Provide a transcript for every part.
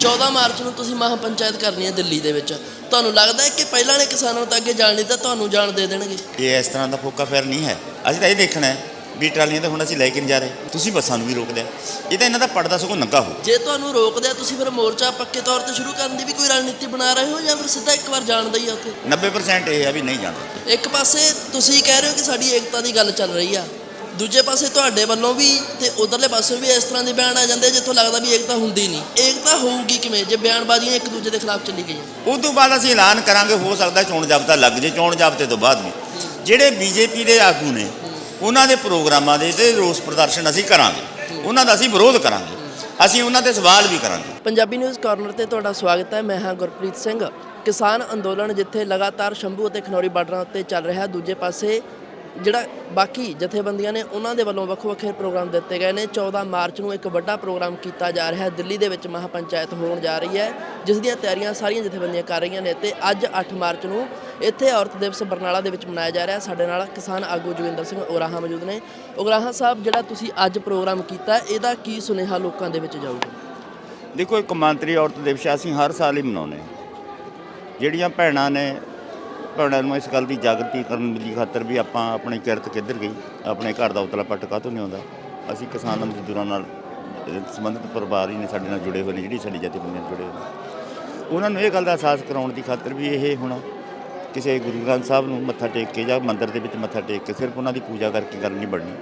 14 March ਨੂੰ ਤੁਸੀਂ ਮਹਾ ਪੰਚਾਇਤ ਕਰਨੀ ਹੈ ਦਿੱਲੀ ਦੇ ਵਿੱਚ। ਤੁਹਾਨੂੰ ਲੱਗਦਾ ਹੈ ਕਿ ਪਹਿਲਾਂ ਨੇ ਕਿਸਾਨਾਂ ਨੂੰ ਤਾਂ ਅੱਗੇ ਜਾਣ ਨਹੀਂ ਤਾਂ ਤੁਹਾਨੂੰ ਜਾਣ ਦੇ ਦੇਣਗੇ? ਇਹ ਇਸ ਤਰ੍ਹਾਂ ਦਾ ਫੋਕਾ ਫੇਰ ਨਹੀਂ ਹੈ। ਅਸੀਂ ਤਾਂ ਇਹ ਦੇਖਣਾ ਹੈ ਵੀ ਟਰਾਲੀਆਂ ਤਾਂ ਹੁਣ ਅਸੀਂ ਲੈ ਕੇ ਨਹੀਂ ਜਾ ਰਹੇ। ਤੁਸੀਂ ਬੱਸਾਂ ਨੂੰ ਵੀ ਰੋਕਦੇ ਆ ਇਹ ਤਾਂ ਇਹਨਾਂ ਦਾ ਪੜਦਾ ਸਗੋਂ ਨੰਗਾ ਹੋ। ਜੇ ਤੁਹਾਨੂੰ ਰੋਕਦੇ ਆ ਤੁਸੀਂ ਫਿਰ ਮੋਰਚਾ ਪੱਕੇ ਤੌਰ ਤੇ ਸ਼ੁਰੂ ਕਰਨ ਦੀ ਵੀ ਕੋਈ ਰਣਨੀਤੀ ਬਣਾ ਰਹੇ ਹੋ ਜਾਂ ਫਿਰ ਸਿੱਧਾ ਇੱਕ ਵਾਰ ਜਾਣ ਦਾ ਹੀ ਆ ਉੱਥੇ? 90% ਇਹ ਹੈ ਵੀ ਨਹੀਂ ਜਾਣਾ ਇੱਕ ਪਾਸੇ ਤੁਸੀਂ ਕਹਿ ਰਹੇ ਹੋ ਕਿ ਸਾਡੀ ਏਕਤਾ ਦੀ ਗੱਲ ਚੱਲ ਰਹੀ ਆ। ਦੂਜੇ ਪਾਸੇ ਤੁਹਾਡੇ ਵੱਲੋਂ ਵੀ ਤੇ ਉਧਰਲੇ ਪਾਸੇ ਵੀ ਇਸ ਤਰ੍ਹਾਂ ਦੇ ਬਿਆਨ ਆ ਜਾਂਦੇ ਜਿੱਥੋਂ ਲੱਗਦਾ ਵੀ ਏਕਤਾ ਹੁੰਦੀ ਨਹੀਂ। ਏਕਤਾ ਹੋਊਗੀ ਕਿਵੇਂ? ਜੇ ਬਿਆਨਬਾਜ਼ੀਆਂ ਇੱਕ ਦੂਜੇ ਦੇ ਖਿਲਾਫ ਚੱਲੀ ਗਈਆਂ। ਉਸ ਤੋਂ ਬਾਅਦ ਅਸੀਂ ਐਲਾਨ ਕਰਾਂਗੇ ਹੋ ਸਕਦਾ ਚੋਣ ਜਾਬਤਾ ਲੱਗ ਜੇ ਚੋਣ ਜਾਬਤੇ ਤੋਂ ਬਾਅਦ ਵੀ। ਜਿਹੜੇ ਬੀਜੇਪੀ ਦੇ ਆਗੂ ਨੇ ਉਹਨਾਂ ਦੇ ਪ੍ਰੋਗਰਾਮਾਂ ਦੇ ਤੇ ਰੋਸ ਪ੍ਰਦਰਸ਼ਨ ਅਸੀਂ ਕਰਾਂਗੇ। ਉਹਨਾਂ ਦਾ ਅਸੀਂ ਵਿਰੋਧ ਕਰਾਂਗੇ। ਅਸੀਂ ਉਹਨਾਂ ਤੇ ਸਵਾਲ ਵੀ ਕਰਾਂਗੇ। ਪੰਜਾਬੀ ਨਿਊਜ਼ ਕਾਰਨਰ ਤੇ ਤੁਹਾਡਾ ਸਵਾਗਤ ਹੈ। ਮੈਂ ਹਾਂ ਗੁਰਪ੍ਰੀਤ ਸਿੰਘ। ਕਿਸਾਨ ਅੰਦੋਲਨ ਜਿੱਥੇ ਲਗਾਤਾਰ ਸ਼ੰਭੂ ਅਤੇ ਖਨੌਰੀ ਬਾਰਡਰਾਂ ਉੱਤੇ ਚੱਲ ਰਿਹਾ ਦੂਜੇ ਪਾਸੇ ਜਿਹੜਾ ਬਾਕੀ ਜਥੇਬੰਦੀਆਂ ਨੇ ਉਹਨਾਂ ਦੇ ਵੱਲੋਂ ਵੱਖੋ ਵੱਖਰੇ ਪ੍ਰੋਗਰਾਮ ਦਿੱਤੇ ਗਏ ਨੇ। 14 ਮਾਰਚ ਨੂੰ ਇੱਕ ਵੱਡਾ ਪ੍ਰੋਗਰਾਮ ਕੀਤਾ ਜਾ ਰਿਹਾ ਹੈ। ਦਿੱਲੀ ਦੇ ਵਿੱਚ ਮਹਾ ਪੰਚਾਇਤ ਹੋਣ ਜਾ ਰਹੀ ਹੈ, ਜਿਸ ਦੀਆਂ ਤਿਆਰੀਆਂ ਸਾਰੀਆਂ ਜਥੇਬੰਦੀਆਂ ਕਰ ਰਹੀਆਂ ਨੇ ਤੇ ਅੱਜ 8 ਮਾਰਚ ਨੂੰ ਇੱਥੇ ਔਰਤ ਦਿਵਸ ਬਰਨਾਲਾ ਦੇ ਵਿੱਚ ਮਨਾਇਆ ਜਾ ਰਿਹਾ ਸਾਡੇ ਨਾਲ ਕਿਸਾਨ ਆਗੂ ਜੋਗਿੰਦਰ ਸਿੰਘ ਉਗਰਾਹਾਂ ਮੌਜੂਦ ਨੇ। ਉਗਰਾਹਾਂ ਸਾਹਿਬ, ਜਿਹੜਾ ਤੁਸੀਂ ਅੱਜ ਪ੍ਰੋਗਰਾਮ ਕੀਤਾ, ਇਹਦਾ ਕੀ ਸੁਨੇਹਾ ਲੋਕਾਂ ਦੇ ਵਿੱਚ ਜਾਊਗਾ? ਦੇਖੋ, ਇੱਕ ਮੰਤਰੀ ਔਰਤ ਦਿਵਸ ਅਸੀਂ ਹਰ ਸਾਲ ਹੀ ਮਨਾਉਂਦੇ ਹਾਂ। ਜਿਹੜੀਆਂ ਭੈਣਾਂ ਨੇ ਭੈਣਾਂ ਨੂੰ ਇਸ ਗੱਲ ਦੀ ਜਾਗਰਤੀ ਕਰਨ ਦੀ ਖਾਤਰ ਵੀ ਆਪਾਂ ਆਪਣੀ ਕਿਰਤ ਕਿੱਧਰ ਗਈ ਆਪਣੇ ਘਰ ਦਾ ਉਤਲਾ ਪੱਟ ਕਾਹਤੋਂ ਨਹੀਂ ਆਉਂਦਾ ਅਸੀਂ ਕਿਸਾਨ ਮਜ਼ਦੂਰਾਂ ਨਾਲ ਸੰਬੰਧਿਤ ਪਰਿਵਾਰ ਹੀ ਨੇ ਸਾਡੇ ਨਾਲ ਜੁੜੇ ਹੋਏ ਨੇ, ਜਿਹੜੀ ਸਾਡੀ ਜਥੇਬੰਦੀਆਂ ਨਾਲ ਜੁੜੇ ਹੋਏ ਨੇ। ਉਹਨਾਂ ਨੂੰ ਇਹ ਗੱਲ ਦਾ ਅਹਿਸਾਸ ਕਰਾਉਣ ਦੀ ਖਾਤਰ ਵੀ ਇਹ ਹੁਣ, ਕਿਸੇ ਗੁਰੂ ਗ੍ਰੰਥ ਸਾਹਿਬ ਨੂੰ ਮੱਥਾ ਟੇਕ ਕੇ ਜਾਂ ਮੰਦਿਰ ਦੇ ਵਿੱਚ ਮੱਥਾ ਟੇਕ ਕੇ ਸਿਰਫ ਉਹਨਾਂ ਦੀ ਪੂਜਾ ਕਰਕੇ ਗੱਲ ਨਹੀਂ ਬਣਨੀ।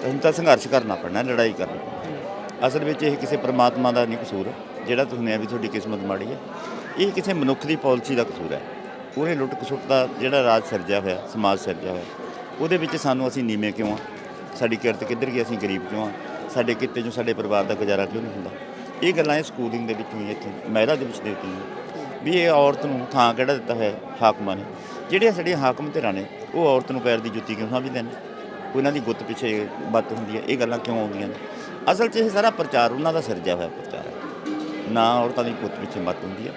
ਅਸੀਂ ਤਾਂ ਸੰਘਰਸ਼ ਕਰਨਾ ਪੈਣਾ, ਲੜਾਈ ਕਰਨੀ ਪੈਣੀ। ਅਸਲ ਵਿੱਚ ਇਹ ਕਿਸੇ ਪ੍ਰਮਾਤਮਾ ਦਾ ਨਹੀਂ ਕਸੂਰ, ਜਿਹੜਾ ਤੁਸੀਂ ਆ ਵੀ ਤੁਹਾਡੀ ਕਿਸਮਤ ਮਾੜੀ ਹੈ। ਇਹ ਕਿਸੇ ਮਨੁੱਖ ਦੀ ਪਾਲਿਸੀ ਦਾ ਕਸੂਰ ਹੈ। ਉਹਨੇ ਲੁੱਟ ਖਸੁੱਟ ਦਾ ਜਿਹੜਾ ਰਾਜ ਸਿਰਜਿਆ ਹੋਇਆ, ਸਮਾਜ ਸਿਰਜਿਆ ਹੋਇਆ, ਉਹਦੇ ਵਿੱਚ ਸਾਨੂੰ ਅਸੀਂ ਨੀਵੇਂ ਕਿਉਂ ਆ ਸਾਡੀ ਕਿਰਤ ਕਿੱਧਰ ਗਈ, ਅਸੀਂ ਗਰੀਬ ਕਿਉਂ ਆ ਸਾਡੇ ਕਿੱਤੇ 'ਚੋਂ ਸਾਡੇ ਪਰਿਵਾਰ ਦਾ ਗੁਜ਼ਾਰਾ ਕਿਉਂ ਨਹੀਂ ਹੁੰਦਾ? ਇਹ ਗੱਲਾਂ ਇਹ ਸਕੂਲਿੰਗ ਦੇ ਵਿੱਚ ਹੋਈਆਂ ਇੱਥੇ ਮਹਿਲਾ ਦੇ ਵਿੱਚ ਦਿੱਤੀਆਂ ਵੀ ਇਹ ਔਰਤ ਨੂੰ ਥਾਂ ਕਿਹੜਾ ਦਿੱਤਾ ਹੋਇਆ ਹਾਕਮਾਂ ਨੇ? ਜਿਹੜੀਆਂ ਸਾਡੀਆਂ ਹਾਕਮ ਧਿਰਾਂ ਨੇ, ਉਹ ਔਰਤ ਨੂੰ ਪੈਰ ਦੀ ਜੁੱਤੀ ਕਿਉਂ ਸਮਝਦੇ ਨੇ? ਉਹਨਾਂ ਦੀ ਗੁੱਤ ਪਿੱਛੇ ਬੱਤ ਹੁੰਦੀ ਹੈ, ਇਹ ਗੱਲਾਂ ਕਿਉਂ ਆਉਂਦੀਆਂ ਨੇ? ਅਸਲ 'ਚ ਇਹ ਸਾਰਾ ਪ੍ਰਚਾਰ ਉਹਨਾਂ ਦਾ ਸਿਰਜਿਆ ਹੋਇਆ ਪ੍ਰਚਾਰ ਹੈ। ਨਾ ਔਰਤਾਂ ਦੀ ਗੁੱਤ ਪਿੱਛੇ ਬੱਤ ਹੁੰਦੀ ਹੈ,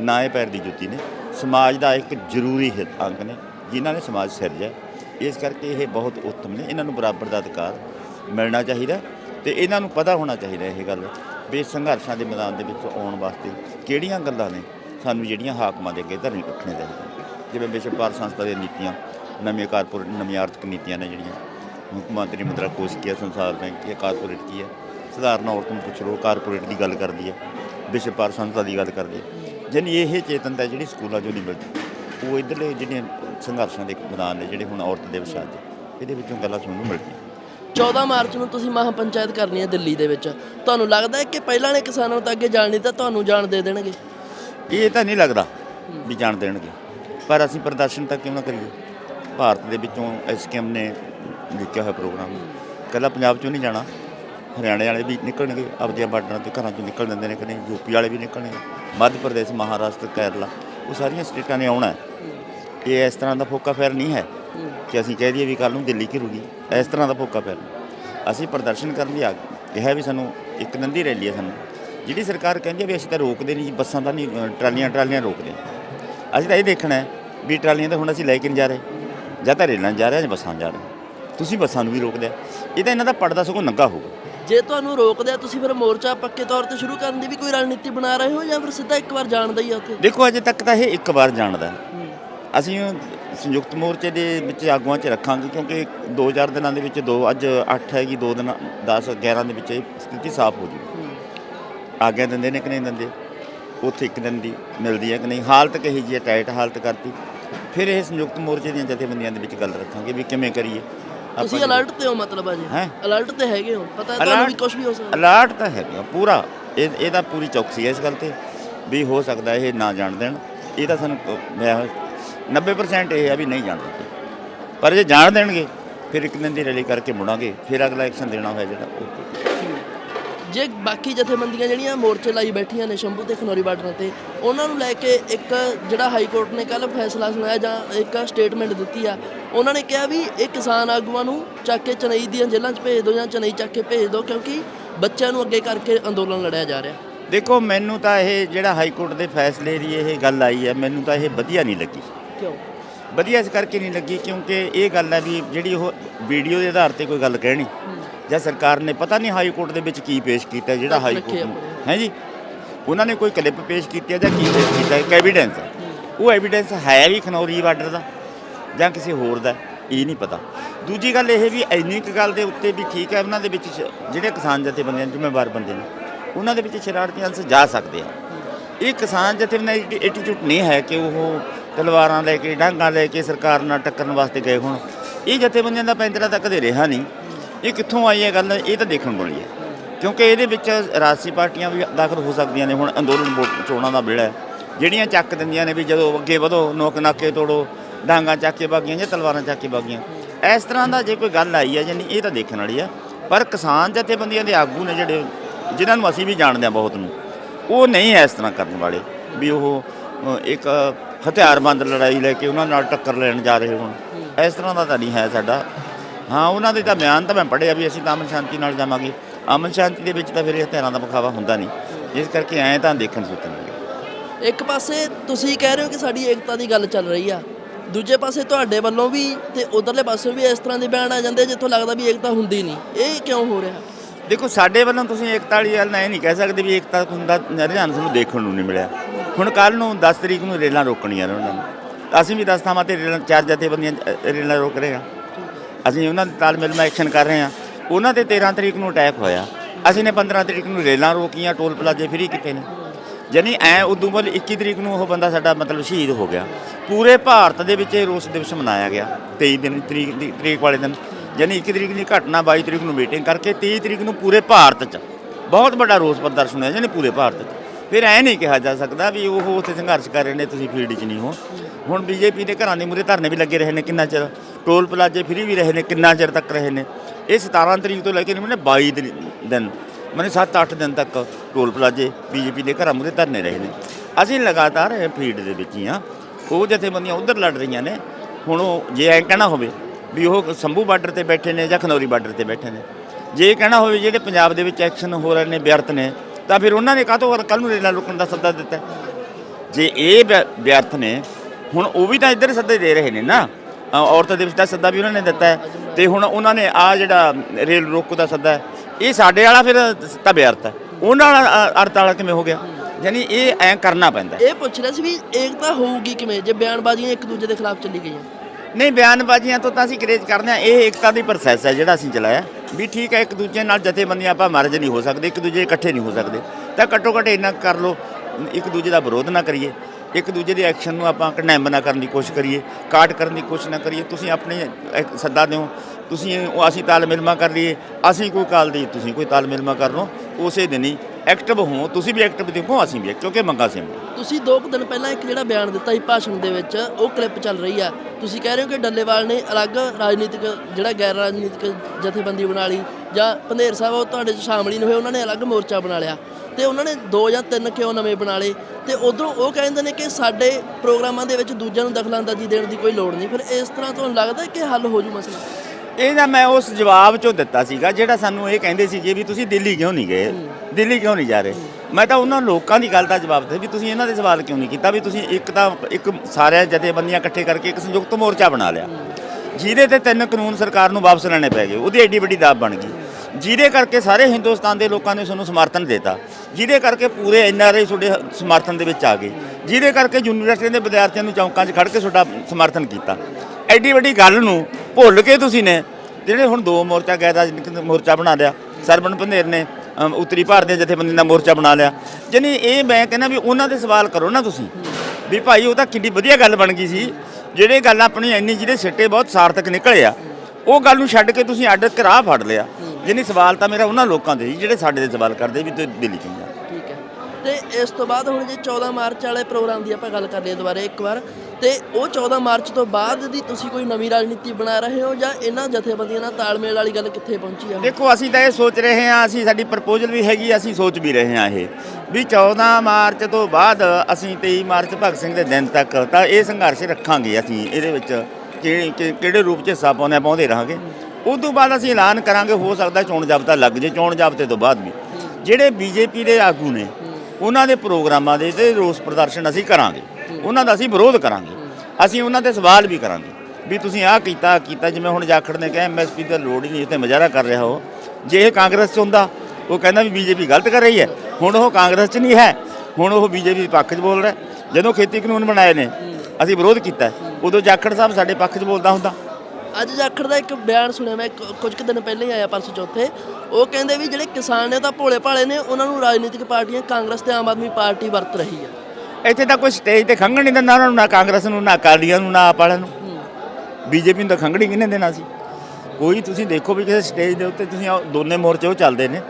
ਨਾ ਇਹ ਪੈਰ ਦੀ ਜੁੱਤੀ ਨੇ। ਸਮਾਜ ਦਾ ਇੱਕ ਜ਼ਰੂਰੀ ਹਿੱਤ ਅੰਗ ਨੇ, ਜਿਨ੍ਹਾਂ ਨੇ ਸਮਾਜ ਸਿਰਜਿਆ। ਇਸ ਕਰਕੇ ਇਹ ਬਹੁਤ ਉੱਤਮ ਨੇ। ਇਹਨਾਂ ਨੂੰ ਬਰਾਬਰ ਦਾ ਅਧਿਕਾਰ ਮਿਲਣਾ ਚਾਹੀਦਾ ਤੇ ਇਹਨਾਂ ਨੂੰ ਪਤਾ ਹੋਣਾ ਚਾਹੀਦਾ ਇਹ ਗੱਲ ਵੀ ਸੰਘਰਸ਼ਾਂ ਦੇ ਮੈਦਾਨ ਦੇ ਵਿੱਚ ਆਉਣ ਵਾਸਤੇ ਕਿਹੜੀਆਂ ਗੱਲਾਂ ਨੇ ਸਾਨੂੰ ਜਿਹੜੀਆਂ ਹਾਕਮਾਂ ਦੇ ਅੱਗੇ ਧਰਨੀ ਰੱਖਣੇ ਚਾਹੀਦੀਆਂ ਜਿਵੇਂ ਵਿਸ਼ਵ ਭਾਰਤ ਸੰਸਥਾ ਦੀਆਂ ਨੀਤੀਆਂ, ਨਵੀਆਂ ਕਾਰਪੋਰੇਟ, ਨਵੀਆਂ ਆਰਥਿਕ ਨੀਤੀਆਂ ਨੇ ਜਿਹੜੀਆਂ। ਮੁੱਖ ਮੰਤਰੀ ਮੁਦਰਾ ਕੋਸ਼ ਕੀ ਹੈ ਸੰਸਾਰ ਬੈਂਕ ਕੀ ਹੈ ਕਾਰਪੋਰੇਟ ਕੀ ਹੈ ਸਧਾਰਨ ਔਰਤ ਨੂੰ ਪੁੱਛ ਲਓ, ਕਾਰਪੋਰੇਟ ਦੀ ਗੱਲ ਕਰਦੀ ਹੈ, ਵਿਸ਼ਵ ਭਾਰਤ ਸੰਸਥਾ ਦੀ ਗੱਲ ਕਰਦੀ ਹੈ। ਜਾਨੀ ਇਹ ਚੇਤਨਤਾ ਜਿਹੜੀ ਸਕੂਲਾਂ 'ਚੋਂ ਨਹੀਂ ਮਿਲਦੀ ਉਹ ਇਧਰਲੇ ਜਿਹੜੀਆਂ ਸੰਘਰਸ਼ਾਂ ਦੇ ਮੈਦਾਨ ਨੇ ਜਿਹੜੇ ਹੁਣ ਔਰਤ ਦਿਵਸ ਅੱਜ ਇਹਦੇ ਵਿੱਚੋਂ ਗੱਲਾਂ ਸੁਣਨ ਨੂੰ ਮਿਲਦੀਆਂ 14 ਮਾਰਚ ਨੂੰ ਤੁਸੀਂ ਮਹਾ ਪੰਚਾਇਤ ਕਰਨੀ ਹੈ ਦਿੱਲੀ ਦੇ ਵਿੱਚ। ਤੁਹਾਨੂੰ ਲੱਗਦਾ ਹੈ ਕਿ ਪਹਿਲਾਂ ਨੇ ਕਿਸਾਨਾਂ ਨੂੰ ਤਾਂ ਅੱਗੇ ਜਾਣ ਨਹੀਂ ਤਾਂ ਤੁਹਾਨੂੰ ਜਾਣ ਦੇ ਦੇਣਗੇ? ਇਹ ਤਾਂ ਨਹੀਂ ਲੱਗਦਾ ਵੀ ਜਾਣ ਦੇਣਗੇ। ਪਰ ਅਸੀਂ ਪ੍ਰਦਰਸ਼ਨ ਤਾਂ ਕਿਉਂ ਨਾ ਕਰੀਏ? ਭਾਰਤ ਦੇ ਵਿੱਚੋਂ ਐਸਕੇਐਮ ਨੇ ਲਿਖਿਆ ਹੋਇਆ ਪ੍ਰੋਗਰਾਮ। ਕੱਲਾ ਪੰਜਾਬ ਚੋਂ ਨਹੀਂ ਜਾਣਾ। ਹਰਿਆਣੇ ਵਾਲੇ ਵੀ ਨਿਕਲਣਗੇ, ਆਪਦੀਆਂ ਬਾਰਡਰਾਂ ਤੇ ਘਰਾਂ ਚੋਂ ਨਿਕਲ ਜਾਂਦੇ ਨੇ ਕਦੇ ਯੂਪੀ ਵਾਲੇ ਵੀ ਨਿਕਲਣਗੇ, ਮੱਧ ਪ੍ਰਦੇਸ਼, ਮਹਾਰਾਸ਼ਟਰ, ਕੇਰਲਾ, ਉਹ ਸਾਰੀਆਂ ਸਟੇਟਾਂ ਨੇ ਆਉਣਾ ਇਹ ਇਸ ਤਰ੍ਹਾਂ ਦਾ ਫੋਕਾ ਫੇਰ ਨਹੀਂ ਹੈ ਕਿ ਅਸੀਂ ਕਹਿ ਦਈਏ ਵੀ ਕੱਲ ਨੂੰ ਦਿੱਲੀ ਘਿਰੂਗੀ, ਇਸ ਤਰ੍ਹਾਂ ਦਾ ਫੋਕਾ ਫੇਰ ਅਸੀਂ ਪ੍ਰਦਰਸ਼ਨ ਕਰਨ ਲਈ ਆ ਕਿਹਾ ਵੀ ਸਾਨੂੰ ਇੱਕ ਨੰਦੀ ਰੈਲੀ ਹੈ ਸਾਨੂੰ, ਜਿਹੜੀ ਸਰਕਾਰ ਕਹਿੰਦੀ ਹੈ ਵੀ ਅਸੀਂ ਤਾਂ ਰੋਕਦੇ ਨਹੀਂ ਜੀ ਬੱਸਾਂ ਤਾਂ ਨਹੀਂ ਟਰਾਲੀਆਂ ਟਰਾਲੀਆਂ ਰੋਕਦੇ। ਅਸੀਂ ਤਾਂ ਇਹ ਦੇਖਣਾ ਹੈ ਵੀ ਟਰਾਲੀਆਂ ਤਾਂ ਹੁਣ ਅਸੀਂ ਲੈ ਕੇ ਨਹੀਂ ਜਾ ਰਹੇ, ਜਾਂ ਤਾਂ ਰੇਲਾਂ 'ਚ ਜਾ ਰਹੇ ਜਾਂ ਬੱਸਾਂ ਜਾ ਰਹੇ। ਤੁਸੀਂ ਬੱਸਾਂ ਨੂੰ ਵੀ ਰੋਕਦੇ ਇਹ ਤਾਂ ਇਹਨਾਂ ਦਾ ਪੜਦਾ ਸਗੋਂ ਨੰਗਾ ਹੋਊਗਾ। ਜੇ ਤੁਹਾਨੂੰ ਰੋਕਦੇ ਆ ਤੁਸੀਂ ਫਿਰ ਮੋਰਚਾ ਪੱਕੇ ਤੌਰ ਤੇ ਸ਼ੁਰੂ ਕਰਨ ਦੀ ਵੀ ਕੋਈ ਰਣਨੀਤੀ ਬਣਾ ਰਹੇ ਹੋ ਜਾਂ ਫਿਰ ਸਿੱਧਾ ਇੱਕ ਵਾਰ ਜਾਣ ਦਾ ਹੀ ਆ ਉੱਥੇ? ਦੇਖੋ ਅਜੇ ਤੱਕ ਤਾਂ ਇਹ ਇੱਕ ਵਾਰ ਜਾਣਦਾ। ਅਸੀਂ ਸੰਯੁਕਤ ਮੋਰਚੇ ਦੇ ਵਿੱਚ ਆਗੂਆਂ 'ਚ ਰੱਖਾਂਗੇ ਕਿਉਂਕਿ 2-4 ਦਿਨਾਂ ਦੇ ਵਿੱਚ ਦੋ ਅੱਜ 8 ਹੈਗੀ 2 ਦਿਨ 10 11 ਦੇ ਵਿੱਚ ਇਹ ਸਥਿਤੀ ਸਾਫ਼ ਹੋ ਜੂ ਆਗਿਆ ਦਿੰਦੇ ਨੇ ਕਿ ਨਹੀਂ ਦਿੰਦੇ? ਉੱਥੇ ਇੱਕ ਦਿਨ ਦੀ ਮਿਲਦੀ ਹੈ ਕਿ ਨਹੀਂ? ਹਾਲਤ ਕਹੀ ਜੀ ਟਾਈਟ ਹਾਲਤ ਕਰਤੀ। ਫਿਰ ਇਹ ਸੰਯੁਕਤ ਮੋਰਚੇ ਦੀਆਂ ਜਥੇਬੰਦੀਆਂ ਦੇ ਵਿੱਚ ਗੱਲ ਰੱਖਾਂਗੇ ਵੀ ਕਿਵੇਂ ਕਰੀਏ। ਤੁਸੀਂ ਅਲਰਟ ਤੇ ਹੋ ਮਤਲਬ ਅਜੇ ਹੈਂ? ਅਲਰਟ ਤੇ ਹੈਗੇ ਹੋ। ਪਤਾ ਹੈ ਤੁਹਾਨੂੰ ਵੀ ਕੁਝ ਵੀ ਹੋ ਸਕਦਾ। ਅਲਰਟ ਤਾਂ ਹੈਗਾ ਪੂਰਾ। ਇਹ ਇਹਦਾ ਪੂਰੀ ਚੌਕਸੀ ਹੈ ਇਸ ਗੱਲ ਤੇ ਵੀ ਹੋ ਸਕਦਾ ਇਹ ਨਾ ਜਾਣ ਦੇਣ। ਇਹ ਤਾਂ ਸਾਨੂੰ ਕ- ਮੈਂ 90% ਇਹ ਆ ਵੀ ਨਹੀਂ ਜਾਣ ਦਿੰਦੇ। ਪਰ ਜੇ ਜਾਣ ਦੇਣਗੇ ਫਿਰ ਇੱਕ ਦਿਨ ਦੀ ਰੈਲੀ ਕਰਕੇ ਮੁੜਾਂਗੇ ਫਿਰ ਅਗਲਾ ਐਕਸ਼ਨ ਦੇਣਾ ਹੋਇਆ ਜਿਹੜਾ ਉਹ। ਜੇ ਬਾਕੀ ਜਥੇਬੰਦੀਆਂ ਜਿਹੜੀਆਂ ਮੋਰਚੇ ਲਾਈ ਬੈਠੀਆਂ ਨੇ ਸ਼ੰਭੂ ਤੇ ਖਨੌਰੀ ਬਾਰਡਰਾਂ ਤੇ ਉਹਨਾਂ ਨੂੰ ਲੈ ਕੇ ਇੱਕ ਜਿਹੜਾ ਹਾਈ ਕੋਰਟ ਨੇ ਕੱਲ ਫੈਸਲਾ ਸੁਣਾਇਆ ਜਾਂ ਇੱਕ ਸਟੇਟਮੈਂਟ ਦਿੱਤੀ ਆ ਉਹਨਾਂ ਨੇ ਕਿਹਾ ਵੀ ਇਹ ਕਿਸਾਨ ਆਗੂਆਂ ਨੂੰ ਚੱਕ ਕੇ ਚਨਈ ਦੀਆਂ ਜੇਲ੍ਹਾਂ 'ਚ ਭੇਜ ਦਿਓ ਜਾਂ ਚਨਈ ਚੱਕ ਕੇ ਭੇਜ ਦਿਓ ਕਿਉਂਕਿ ਬੱਚਿਆਂ ਨੂੰ ਅੱਗੇ ਕਰਕੇ ਅੰਦੋਲਨ ਲੜਿਆ ਜਾ ਰਿਹਾ। ਦੇਖੋ ਮੈਨੂੰ ਤਾਂ ਇਹ ਜਿਹੜਾ ਹਾਈ ਕੋਰਟ ਦੇ ਫੈਸਲੇ ਦੀ ਇਹ ਗੱਲ ਆਈ ਹੈ ਮੈਨੂੰ ਤਾਂ ਇਹ ਵਧੀਆ ਨਹੀਂ ਲੱਗੀ। ਕਿਉਂ? ਵਧੀਆ ਇਸ ਕਰਕੇ ਨਹੀਂ ਲੱਗੀ ਕਿਉਂਕਿ ਇਹ ਗੱਲ ਹੈ ਵੀ ਜਿਹੜੀ ਉਹ ਵੀਡੀਓ ਦੇ ਆਧਾਰ ਤੇ ਕੋਈ ਗੱਲ ਕਹਿਣੀ। ਜਾਂ ਸਰਕਾਰ ਨੇ ਪਤਾ ਨਹੀਂ ਹਾਈ ਕੋਰਟ ਦੇ ਵਿੱਚ ਕੀ ਪੇਸ਼ ਕੀਤਾ ਜਿਹੜਾ ਹਾਈ ਕੋਰਟ ਆਪਣੇ। ਹੈ ਜੀ? ਉਹਨਾਂ ਨੇ ਕੋਈ ਕਲਿੱਪ ਪੇਸ਼ ਕੀਤੀ ਹੈ ਜਾਂ ਕੀ ਪੇਸ਼ ਕੀਤਾ? ਹੈ ਐਵੀਡੈਂਸ ਉਹ ਐਵੀਡੈਂਸ ਹੈ ਵੀ ਖਨੌਰੀ ਬਾਰਡਰ ਦਾ ਜਾਂ ਕਿਸੇ ਹੋਰ ਦਾ ਇਹ ਨਹੀਂ ਪਤਾ। ਦੂਜੀ ਗੱਲ ਇਹ ਵੀ ਇੰਨੀ ਕੁ ਗੱਲ ਦੇ ਉੱਤੇ ਵੀ ਠੀਕ ਹੈ ਉਹਨਾਂ ਦੇ ਵਿੱਚ ਜਿਹੜੇ ਕਿਸਾਨ ਜਥੇਬੰਦੀਆਂ ਦੇ ਜ਼ਿੰਮੇਵਾਰ ਬੰਦੇ ਨੇ ਉਹਨਾਂ ਦੇ ਵਿੱਚ ਸ਼ਰਾਰਤੀ ਅੰਸ਼ ਜਾ ਸਕਦੇ ਆ। ਇਹ ਕਿਸਾਨ ਜਥੇਬੰਦੀਆਂ ਦੀ ਐਟੀਟਿਊਡ ਨਹੀਂ ਹੈ ਕਿ ਉਹ ਤਲਵਾਰਾਂ ਲੈ ਕੇ ਡਾਂਗਾਂ ਲੈ ਕੇ ਸਰਕਾਰ ਨਾਲ ਟੱਕਰਨ ਵਾਸਤੇ ਗਏ ਹੋਣ। ਇਹ ਜਥੇਬੰਦੀਆਂ ਦਾ ਪੈਂਤਰਾ ਤਾਂ ਕਦੇ ਰਿਹਾ ਨਹੀਂ। ਇਹ ਕਿੱਥੋਂ ਆਈ ਹੈ ਗੱਲ, ਇਹ ਤਾਂ ਦੇਖਣ ਵਾਲੀ ਹੈ ਕਿਉਂਕਿ ਇਹਦੇ ਵਿੱਚ ਰਾਜਸੀ ਪਾਰਟੀਆਂ ਵੀ ਦਾਖਲ ਹੋ ਸਕਦੀਆਂ ਨੇ, ਹੁਣ ਅੰਦੋਲਨ ਵੋਟ- ਚੋਣਾਂ ਦਾ ਵੇਲਾ ਹੈ। ਜਿਹੜੀਆਂ ਚੱਕ ਦਿੰਦੀਆਂ ਨੇ ਵੀ ਜਦੋਂ ਅੱਗੇ ਵਧੋ ਨੋਕ ਨਾਕੇ ਤੋੜੋ, ਡਾਂਗਾਂ ਚੱਕ ਕੇ ਬਾਗੀਆਂ ਜਾਂ ਤਲਵਾਰਾਂ ਚੱਕ ਕੇ ਬਾਗੀਆਂ। ਇਸ ਤਰ੍ਹਾਂ ਦਾ ਜੇ ਕੋਈ ਗੱਲ ਆਈ ਹੈ, ਯਾਨੀ ਇਹ ਤਾਂ ਦੇਖਣ ਵਾਲੀ ਆ ਪਰ ਕਿਸਾਨ ਜਥੇਬੰਦੀਆਂ ਦੇ ਆਗੂ ਨੇ ਜਿਹੜੇ, ਜਿਨ੍ਹਾਂ ਨੂੰ ਅਸੀਂ ਵੀ ਜਾਣਦੇ ਹਾਂ ਬਹੁਤ ਨੂੰ, ਉਹ ਨਹੀਂ ਇਸ ਤਰ੍ਹਾਂ ਕਰਨ ਵਾਲੇ ਵੀ ਉਹ ਇੱਕ ਹਥਿਆਰਬੰਦ ਲੜਾਈ ਲੈ ਕੇ ਉਹਨਾਂ ਨਾਲ ਟੱਕਰ ਲੈਣ ਜਾ ਰਹੇ ਹੋਣ। ਇਸ ਤਰ੍ਹਾਂ ਦਾ ਤਾਂ ਨਹੀਂ ਹੈ ਸਾਡਾ ਹਾਂ ਉਹਨਾਂ ਦੇ ਤਾਂ ਬਿਆਨ ਤਾਂ ਮੈਂ ਪੜ੍ਹਿਆ ਵੀ ਅਸੀਂ ਤਾਂ ਅਮਨ ਸ਼ਾਂਤੀ ਨਾਲ ਜਾਵਾਂਗੇ। ਅਮਨ ਸ਼ਾਂਤੀ ਦੇ ਵਿੱਚ ਤਾਂ ਫਿਰ ਇਹ ਹਥਿਆਰਾਂ ਦਾ ਵਿਖਾਵਾ ਹੁੰਦਾ ਨਹੀਂ। ਇਸ ਕਰਕੇ ਐਂ ਤਾਂ ਦੇਖਣ ਸੁਤਣਗੇ ਇੱਕ ਪਾਸੇ ਤੁਸੀਂ ਕਹਿ ਰਹੇ ਹੋ ਕਿ ਸਾਡੀ ਏਕਤਾ ਦੀ ਗੱਲ ਚੱਲ ਰਹੀ ਆ। ਦੂਜੇ ਪਾਸੇ ਤੁਹਾਡੇ ਵੱਲੋਂ ਵੀ ਤੇ ਉਧਰਲੇ ਪਾਸੇ ਵੀ ਇਸ ਤਰ੍ਹਾਂ ਦੇ ਬਿਆਨ ਆ ਜਾਂਦੇ ਜਿੱਥੋਂ ਲੱਗਦਾ ਵੀ ਏਕਤਾ ਹੁੰਦੀ ਨਹੀਂ। ਇਹ ਕਿਉਂ ਹੋ ਰਿਹਾ? ਦੇਖੋ ਸਾਡੇ ਵੱਲੋਂ ਤੁਸੀਂ ਏਕਤਾ ਵਾਲੀ ਗੱਲ ਇਹ ਨਹੀਂ ਕਹਿ ਸਕਦੇ ਵੀ ਏਕਤਾ ਹੁੰਦਾ ਰੁਝਾਨ ਸਾਨੂੰ ਦੇਖਣ ਨੂੰ ਨਹੀਂ ਮਿਲਿਆ। ਹੁਣ ਕੱਲ ਨੂੰ 10 ਤਰੀਕ ਨੂੰ ਰੇਲਾਂ ਰੋਕਣੀਆਂ ਨੇ ਉਹਨਾਂ ਨੇ। ਅਸੀਂ ਵੀ 10 ਥਾਵਾਂ ਤੇ ਰੇਲਾਂ ਚਾਰ ਜਥੇਬੰਦੀਆਂ ਰੇਲਾਂ ਰੋਕ ਰਹੇ ਹਾਂ। ਅਸੀਂ ਉਹਨਾਂ ਦੇ ਤਾਲਮੇਲ ਨਾਲ ਐਕਸ਼ਨ ਕਰ ਰਹੇ ਹਾਂ। ਉਹਨਾਂ ਦੇ 13 ਤਰੀਕ ਨੂੰ ਅਟੈਕ ਹੋਇਆ। ਅਸੀਂ ਨੇ 15 ਤਰੀਕ ਨੂੰ ਰੇਲਾਂ ਰੋਕੀਆਂ, ਟੋਲ ਪਲਾਜ਼ੇ ਫਰੀ ਕੀਤੇ ਨੇ। ਯਾਨੀ ਐ ਉਦੋਂ ਬਾਅਦ 21 ਤਰੀਕ ਨੂੰ ਉਹ ਬੰਦਾ ਸਾਡਾ ਮਤਲਬ ਸ਼ਹੀਦ ਹੋ ਗਿਆ। ਪੂਰੇ ਭਾਰਤ ਦੇ ਵਿੱਚ ਇਹ ਰੋਸ ਦਿਵਸ ਮਨਾਇਆ ਗਿਆ 23 ਦਿਨ ਤਰੀਕ ਦੀ, ਤਰੀਕ ਵਾਲੇ ਦਿਨ। ਯਾਨੀ 21 ਤਰੀਕ ਦੀ ਘਟਨਾ 22 ਤਰੀਕ ਨੂੰ ਮੀਟਿੰਗ ਕਰਕੇ 23 ਤਰੀਕ ਨੂੰ ਪੂਰੇ ਭਾਰਤ 'ਚ। ਬਹੁਤ ਵੱਡਾ ਰੋਸ ਪ੍ਰਦਰਸ਼ਨ ਹੋਇਆ ਯਾਨੀ ਪੂਰੇ ਭਾਰਤ 'ਚ। ਫਿਰ ਐ ਨਹੀਂ ਕਿਹਾ ਜਾ ਸਕਦਾ ਵੀ ਉਹ ਉੱਥੇ ਸੰਘਰਸ਼ ਕਰ ਰਹੇ ਨੇ, ਤੁਸੀਂ ਫੀਲਡ 'ਚ ਨਹੀਂ ਹੋ। ਹੁਣ ਬੀਜੇਪੀ ਦੇ ਘਰਾਂ ਦੇ ਮੂਹਰੇ ਧਰਨੇ ਵੀ ਲੱਗੇ ਰਹੇ ਨੇ ਕਿੰਨਾ ਚਿਰ। ਟੋਲ ਪਲਾਜ਼ੇ ਫ੍ਰੀ ਵੀ ਰਹੇ ਨੇ, ਕਿੰਨਾ ਚਿਰ ਤੱਕ ਰਹੇ ਨੇ? ਇਹ 17 ਤਰੀਕ ਤੋਂ ਲੈ ਕੇ ਨੇ 22 ਦਿਨ ਦਿਨ, ਮਨੇ 7-8 ਦਿਨ ਤੱਕ ਟੋਲ ਪਲਾਜ਼ੇ ਬੀਜੇਪੀ ਦੇ ਘਰਾਂ ਮੂਹਰੇ ਧਰਨੇ ਰਹੇ ਨੇ। ਅਸੀਂ ਲਗਾਤਾਰ ਫੀਡ ਦੇ ਵਿੱਚ ਹੀ ਆ ਉਹ ਜਥੇਬੰਦੀਆਂ ਉਧਰ ਲੜ ਰਹੀਆਂ ਨੇ। ਹੁਣ ਉਹ, ਜੇ ਐਂ ਕਹਿਣਾ ਹੋਵੇ ਵੀ ਉਹ ਸੰਭੂ ਬਾਰਡਰ ਤੇ ਬੈਠੇ ਨੇ ਜਾਂ ਖਨੌਰੀ ਬਾਰਡਰ ਤੇ ਬੈਠੇ ਨੇ। ਜੇ ਇਹ ਕਹਿਣਾ ਹੋਵੇ ਜਿਹੜੇ ਪੰਜਾਬ ਦੇ ਵਿੱਚ ਐਕਸ਼ਨ ਹੋ ਰਹੇ ਨੇ, ਵਿਅਰਥ ਨੇ, ਤਾਂ ਫਿਰ ਉਹਨਾਂ ਨੇ ਕਾਹਤੋਂ ਕੱਲ ਨੂੰ ਰੇਲਾ ਰੁਕਣ ਦਾ ਸੱਦਾ ਦਿੱਤਾ? ਜੇ ਇਹ ਵਿਅ- ਵਿਅਰਥ ਨੇ, ਹੁਣ ਉਹ ਵੀ ਤਾਂ ਇੱਧਰ ਸੱਦੇ ਦੇ ਰਹੇ ਨੇ ਨਾ। ਔਰਤ ਦਿਵਸ ਦਾ ਸੱਦਾ ਵੀ ਉਹਨਾਂ ਨੇ ਦਿੱਤਾ ਹੈ ਤੇ ਹੁਣ ਉਹਨਾਂ ਨੇ ਆ ਜਿਹੜਾ ਰੇਲ ਰੋਕੋ ਦਾ ਸੱਦਾ ਹੈ ਇਹ ਸਾਡੇ ਵਾਲਾ ਫਿਰ ਤਾਂ ਵਿਅਰਥ ਹੈ। ਉਹਨਾਂ ਵਾਲਾ ਅਰਥ ਵਾਲਾ ਕਿਵੇਂ ਹੋ ਗਿਆ? ਯਾਨੀ ਇਹ ਐਂ ਕਰਨਾ ਪੈਂਦਾ। ਇਹ ਪੁੱਛ ਰਿਹਾ ਸੀ ਵੀ ਏਕਤਾ ਹੋਊਗੀ ਕਿਵੇਂ? ਜੇ ਬਿਆਨਬਾਜ਼ੀਆਂ ਇੱਕ ਦੂਜੇ ਦੇ ਖਿਲਾਫ ਚੱਲੀ ਗਈਆਂ। ਨਹੀਂ ਬਿਆਨਬਾਜ਼ੀਆਂ ਤੋਂ ਤਾਂ ਅਸੀਂ ਗਰੇਜ ਕਰਦੇ ਹਾਂ। ਇਹ ਏਕਤਾ ਦੀ ਪ੍ਰੋਸੈਸ ਹੈ ਜਿਹੜਾ ਅਸੀਂ ਚਲਾਇਆ। ਵੀ ਠੀਕ ਹੈ ਇੱਕ ਦੂਜੇ ਨਾਲ ਜਥੇਬੰਦੀਆਂ ਆਪਾਂ ਮਰਜ ਨਹੀਂ ਹੋ ਸਕਦੇ ਇੱਕ ਦੂਜੇ ਇਕੱਠੇ ਨਹੀਂ ਹੋ ਸਕਦੇ। ਤਾਂ ਘੱਟੋ ਘੱਟ ਇੰਨਾ ਕਰ ਲਓ ਇੱਕ ਦੂਜੇ ਦਾ ਵਿਰੋਧ ਨਾ ਕਰੀਏ। ਇੱਕ ਦੂਜੇ ਦੇ ਐਕਸ਼ਨ ਨੂੰ ਆਪਾਂ ਕੰਡੈਮ ਨਾ ਕਰਨ ਦੀ ਕੋਸ਼ਿਸ਼ ਕਰੀਏ ਕਾਟ ਕਰਨ ਦੀ ਕੋਸ਼ਿਸ਼ ਨਾ ਕਰੀਏ। ਤੁਸੀਂ ਆਪਣੇ ਇੱਕ ਸੱਦਾ ਦਿਓ। ਤੁਸੀਂ ਉਹ ਅਸੀਂ ਤਾਲਮੇਲਮਾ ਕਰ ਲਈਏ। ਅਸੀਂ ਕੋਈ ਕਾਲ ਦੀ, ਤੁਸੀਂ ਕੋਈ ਤਾਲਮੇਲਮਾ ਕਰ ਲਓ। ਉਸੇ ਦਿਨ ਹੀ ਐਕਟਿਵ ਹੋ ਤੁਸੀਂ ਵੀ ਐਕਟਿਵ ਦੇਖੋ, ਅਸੀਂ ਵੀ ਕਿਉਂਕਿ ਮੰਗਾ ਸੇਮ ਤੁਸੀਂ ਦੋ ਕੁ ਦਿਨ ਪਹਿਲਾਂ ਇੱਕ ਜਿਹੜਾ ਬਿਆਨ ਦਿੱਤਾ ਸੀ ਭਾਸ਼ਣ ਦੇ ਵਿੱਚ, ਉਹ ਕਲਿੱਪ ਚੱਲ ਰਹੀ ਆ। ਤੁਸੀਂ ਕਹਿ ਰਹੇ ਹੋ ਕਿ ਡੱਲੇਵਾਲ ਨੇ ਅਲੱਗ ਰਾਜਨੀਤਿਕ, ਜਿਹੜਾ ਗੈਰ ਰਾਜਨੀਤਿਕ ਜਥੇਬੰਦੀ ਬਣਾ ਲਈ, ਜਾਂ ਪੰਧੇਰ ਸਾਹਿਬ ਉਹ ਤੁਹਾਡੇ ਚ ਸ਼ਾਮਲ ਹੀ ਨਹੀਂ ਹੋਏ, ਉਹਨਾਂ ਨੇ ਅਲੱਗ ਮੋਰਚਾ ਬਣਾ ਲਿਆ। ਤੇ ਉਹਨਾਂ ਨੇ ਦੋ ਜਾਂ ਤਿੰਨ ਕਿਉਂ ਨਵੇਂ ਬਣਾ ਲਏ ਤੇ ਉਧਰੋਂ ਉਹ ਕਹਿੰਦੇ ਨੇ ਕਿ ਸਾਡੇ ਪ੍ਰੋਗਰਾਮਾਂ ਦੇ ਵਿੱਚ ਦੂਜਿਆਂ ਨੂੰ ਦਖਲਅੰਦਾਜ਼ੀ ਦੇਣ ਦੀ ਕੋਈ ਲੋੜ ਨਹੀਂ। ਫਿਰ ਇਸ ਤਰ੍ਹਾਂ ਤੁਹਾਨੂੰ ਲੱਗਦਾ ਕਿ ਹੱਲ ਹੋ ਜੂ ਮਸਲਾ? ਇਹ ਨਾ ਮੈਂ ਉਸ ਜਵਾਬ ਚੋਂ ਦਿੱਤਾ ਸੀਗਾ ਜਿਹੜਾ ਸਾਨੂੰ ਇਹ ਕਹਿੰਦੇ ਸੀਗੇ ਵੀ ਤੁਸੀਂ ਦਿੱਲੀ ਕਿਉਂ ਨਹੀਂ ਗਏ? ਦਿੱਲੀ ਕਿਉਂ ਨਹੀਂ ਜਾ ਰਹੇ? ਮੈਂ ਤਾਂ ਉਹਨਾਂ ਲੋਕਾਂ ਦੀ ਗੱਲ ਦਾ ਜਵਾਬ ਦਿੱਤਾ ਵੀ ਤੁਸੀਂ ਇਹਨਾਂ ਦੇ ਸਵਾਲ ਕਿਉਂ ਨਹੀਂ ਕੀਤਾ? ਵੀ ਤੁਸੀਂ ਇੱਕ ਤਾਂ ਇੱਕ ਸਾਰਿਆਂ ਜਥੇਬੰਦੀਆਂ ਇਕੱਠੇ ਕਰਕੇ ਇੱਕ ਸੰਯੁਕਤ ਮੋਰਚਾ ਬਣਾ ਲਿਆ। ਜਿਹਦੇ ਤੇ ਤਿੰਨ ਕਾਨੂੰਨ ਸਰਕਾਰ ਨੂੰ ਵਾਪਸ ਲੈਣੇ ਪੈ ਗਏ ਉਹਦੀ ਐਡੀ ਵੱਡੀ ਦਾਬ ਬਣ ਗਈ। ਜਿਹਦੇ ਕਰਕੇ ਸਾਰੇ ਹਿੰਦੁਸਤਾਨ ਦੇ ਲੋਕਾਂ ਨੇ ਤੁਹਾਨੂੰ ਸਮਰਥਨ ਦਿੱਤਾ। ਜਿਹਦੇ ਕਰਕੇ ਪੂਰੇ ਐਨਆਰਆਈ ਤੁਹਾਡੇ ਸਮਰਥਨ ਦੇ ਵਿੱਚ ਆ ਗਏ। ਜਿਹਦੇ ਕਰਕੇ ਯੂਨੀਵਰਸਿਟੀ ਦੇ ਵਿਦਿਆਰਥੀਆਂ ਨੂੰ ਚੌਂਕਾਂ 'ਚ ਖੜ ਕੇ ਤੁਹਾਡਾ ਸਮਰਥਨ ਕੀਤਾ। ਐਡੀ ਵੱਡੀ ਗੱਲ ਨੂੰ ਭੁੱਲ ਕੇ ਤੁਸੀਂ ਨੇ, ਜਿਹੜੇ ਹੁਣ ਦੋ ਮੋਰਚਾ ਗੈਰ ਰਾਜਨੀਤਿਕ ਮੋਰਚਾ ਬਣਾ ਲਿਆ ਸਰਬਨ ਪੰਧੇਰ ਨੇ ਉੱਤਰੀ ਭਾਰਤ ਦੇ ਜਥੇਬੰਦੀ ਦਾ ਮੋਰਚਾ ਬਣਾ ਲਿਆ। ਜਾਨੀ ਇਹ ਮੈਂ ਕਹਿੰਦਾ ਵੀ ਉਹਨਾਂ ਦੇ ਸਵਾਲ ਕਰੋ ਨਾ ਤੁਸੀਂ, ਵੀ ਭਾਈ ਉਹ ਤਾਂ ਕਿੰਨੀ ਵਧੀਆ ਗੱਲ ਬਣ ਗਈ ਸੀ, ਜਿਹੜੇ ਗੱਲ ਆਪਣੀ ਇੰਨੀ ਜਿਹਦੇ ਸਿੱਟੇ ਬਹੁਤ ਸਾਰਥਕ ਨਿਕਲੇ ਆ, ਉਹ ਗੱਲ ਨੂੰ ਛੱਡ ਕੇ ਤੁਸੀਂ ਅੱਡ ਕਰਾਹ ਫੜ ਲਿਆ। ਜਾਨੀ ਸਵਾਲ ਤਾਂ ਮੇਰਾ ਉਹਨਾਂ ਲੋਕਾਂ ਦੇ ਸੀ ਜਿਹੜੇ ਸਾਡੇ ਦੇ ਸਵਾਲ ਕਰਦੇ ਵੀ ਤੂੰ ਦਿੱਲੀ ਕਿਉਂ ਜਾ? ਠੀਕ ਹੈ। ਤੇ ਇਸ ਤੋਂ ਬਾਅਦ ਹੁਣ ਜੇ 14 ਮਾਰਚ ਵਾਲੇ ਪ੍ਰੋਗਰਾਮ ਦੀ ਆਪਾਂ ਗੱਲ ਕਰ ਲਈਏ ਦੁਬਾਰੇ ਇੱਕ ਵਾਰ ਤੇ ਉਹ 14 ਮਾਰਚ ਤੋਂ ਬਾਅਦ ਦੀ ਤੁਸੀਂ ਕੋਈ ਨਵੀਂ ਰਾਜਨੀਤੀ ਬਣਾ ਰਹੇ ਹੋ ਜਾਂ ਇਹਨਾਂ ਜਥੇਬੰਦੀਆਂ ਨਾਲ ਤਾਲਮੇਲ ਵਾਲੀ ਗੱਲ ਕਿੱਥੇ ਪਹੁੰਚੀ ਆ ਦੇਖੋ ਅਸੀਂ ਤਾਂ ਇਹ ਸੋਚ ਰਹੇ ਹਾਂ ਅਸੀਂ ਸਾਡੀ ਪ੍ਰਪੋਜ਼ਲ ਵੀ ਹੈਗੀ ਅਸੀਂ ਸੋਚ ਵੀ ਰਹੇ ਹਾਂ ਇਹ ਵੀ 14 ਮਾਰਚ ਤੋਂ ਬਾਅਦ ਅਸੀਂ 23 ਮਾਰਚ ਭਗਤ ਸਿੰਘ ਦੇ ਦਿਨ ਤੱਕ ਤਾਂ ਇਹ ਸੰਘਰਸ਼ ਰੱਖਾਂਗੇ ਅਸੀਂ ਇਹਦੇ ਵਿੱਚ ਕਿਹੜੇ ਰੂਪ 'ਚ ਹਿੱਸਾ ਪਾਉਂਦੇ ਪਾਉਂਦੇ ਰਹਾਂਗੇ। ਉਸ ਤੋਂ ਬਾਅਦ ਅਸੀਂ ਐਲਾਨ ਕਰਾਂਗੇ, ਹੋ ਸਕਦਾ ਚੋਣ ਜਾਬਤਾ ਲੱਗ ਜੇ, ਚੋਣ ਜਾਬਤੇ ਤੋਂ ਬਾਅਦ ਵੀ। ਜਿਹੜੇ ਬੀਜੇਪੀ ਦੇ ਆਗੂ ਨੇ, ਉਹਨਾਂ ਦੇ ਪ੍ਰੋਗਰਾਮਾਂ ਦੇ ਤੇ ਰੋਸ ਪ੍ਰਦਰਸ਼ਨ ਅਸੀਂ ਕਰਾਂਗੇ। ਉਹਨਾਂ ਦਾ ਅਸੀਂ ਵਿਰੋਧ ਕਰਾਂਗੇ। ਅਸੀਂ ਉਹਨਾਂ ਤੇ ਸਵਾਲ ਵੀ ਕਰਾਂਗੇ ਵੀ ਤੁਸੀਂ ਆਹ ਕੀਤਾ ਆਹ ਕੀਤਾ, ਜਿਵੇਂ ਹੁਣ ਜਾਖੜ ਨੇ ਕਿਹਾ ਐਮਐਸਪੀ ਦਾ ਲੋੜ ਹੀ ਨਹੀਂ ਤੇ ਮੁਜ਼ਾਹਰਾ ਕਰ ਰਿਹਾ ਹੋ ਜੇ ਇਹ ਕਾਂਗਰਸ 'ਚ ਹੁੰਦਾ, ਉਹ ਕਹਿੰਦਾ ਵੀ ਬੀਜੇਪੀ ਗਲਤ ਕਰ ਰਹੀ ਹੈ। ਹੁਣ ਉਹ ਕਾਂਗਰਸ 'ਚ ਨਹੀਂ ਹੈ। ਹੁਣ ਉਹ ਬੀਜੇਪੀ ਦੇ ਪੱਖ 'ਚ ਬੋਲ ਰਿਹਾ। ਜਦੋਂ ਖੇਤੀ ਕਾਨੂੰਨ ਬਣਾਏ ਨੇ, ਅਸੀਂ ਵਿਰੋਧ ਕੀਤਾ। ਉਦੋਂ ਜਾਖੜ ਸਾਹਿਬ ਸਾਡੇ ਪੱਖ 'ਚ ਬੋਲਦਾ ਹੁੰਦਾ। ਅੱਜ ਜਾਖੜ ਦਾ ਇੱਕ ਬਿਆਨ ਸੁਣਿਆ ਮੈਂ ਕੁ- ਕੁਝ ਕੁ ਦਿਨ ਪਹਿਲਾਂ ਹੀ ਆਇਆ ਪਰਸੋਂ ਚੌਥੇ। ਉਹ ਕਹਿੰਦੇ ਵੀ ਜਿਹੜੇ ਕਿਸਾਨ ਨੇ ਉਹ ਤਾਂ ਭੋਲੇ ਭਾਲੇ ਨੇ ਉਹਨਾਂ ਨੂੰ ਰਾਜਨੀਤਿਕ ਪਾਰਟੀਆਂ ਕਾਂਗਰਸ ਤੇ ਆਮ ਆਦਮੀ ਪਾਰਟੀ ਵਰਤ ਰਹੀ ਹੈ ਇੱਥੇ ਤਾਂ ਕੋਈ ਸਟੇਜ ਤੇ ਖੰਘਣ ਨਹੀਂ ਦਿੰਦਾ ਉਹਨਾਂ ਨੂੰ ਨਾ ਕਾਂਗਰਸ ਨੂੰ ਨਾ ਅਕਾਲੀਆਂ ਨੂੰ ਨਾ ਆਪ ਵਾਲਿਆਂ ਨੂੰ। ਬੀਜੇਪੀ ਨੂੰ ਤਾਂ ਖੰਘਣੀ ਕਿਹਨੇ ਦੇਣਾ ਸੀ? ਕੋਈ ਤੁਸੀਂ ਦੇਖੋ ਵੀ ਕਿਸੇ ਸਟੇਜ ਦੇ ਉੱਤੇ ਤੁਸੀਂ ਆਹ ਦੋਨੇ ਮੋਰਚੇ ਉਹ ਚੱਲਦੇ ਨੇ।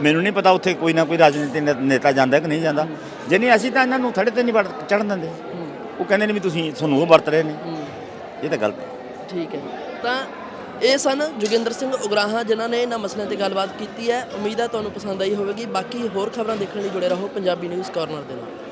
ਮੈਨੂੰ ਨਹੀਂ ਪਤਾ ਉੱਥੇ ਕੋਈ ਨਾ ਕੋਈ ਰਾਜਨੀਤਿਕ ਨੇ- ਨੇਤਾ ਜਾਂਦਾ ਕਿ ਨਹੀਂ ਜਾਂਦਾ। ਜੇ ਨਹੀਂ ਅਸੀਂ ਤਾਂ ਇਹਨਾਂ ਨੂੰ ਥੜੇ ਤੇ ਨਹੀਂ ਚੜਨ ਦਿੰਦੇ। ਉਹ ਕਹਿੰਦੇ ਨੇ ਵੀ ਤੁਸੀਂ ਤੁਹਾਨੂੰ ਉਹ ਵਰਤ ਰਹੇ ਨੇ। ਇਹ ਤਾਂ ਗਲਤ ਹੈ। ਠੀਕ ਹੈ। ਤਾਂ ਇਹ ਸਨ ਜੋਗਿੰਦਰ ਸਿੰਘ ਉਗਰਾਹਾਂ, ਜਿਨ੍ਹਾਂ ਨੇ ਇਹਨਾਂ ਮਸਲਿਆਂ ਤੇ ਗੱਲਬਾਤ ਕੀਤੀ ਹੈ। ਉਮੀਦ ਹੈ ਤੁਹਾਨੂੰ ਪਸੰਦ ਆਈ ਹੋਵੇਗੀ। ਬਾਕੀ ਹੋਰ ਖਬਰਾਂ ਦੇਖਣ ਲਈ ਜੁੜੇ ਰਹੋ ਪੰਜਾਬੀ ਨਿਊਜ਼ ਕਾਰਨਰ ਦੇ ਨਾਲ।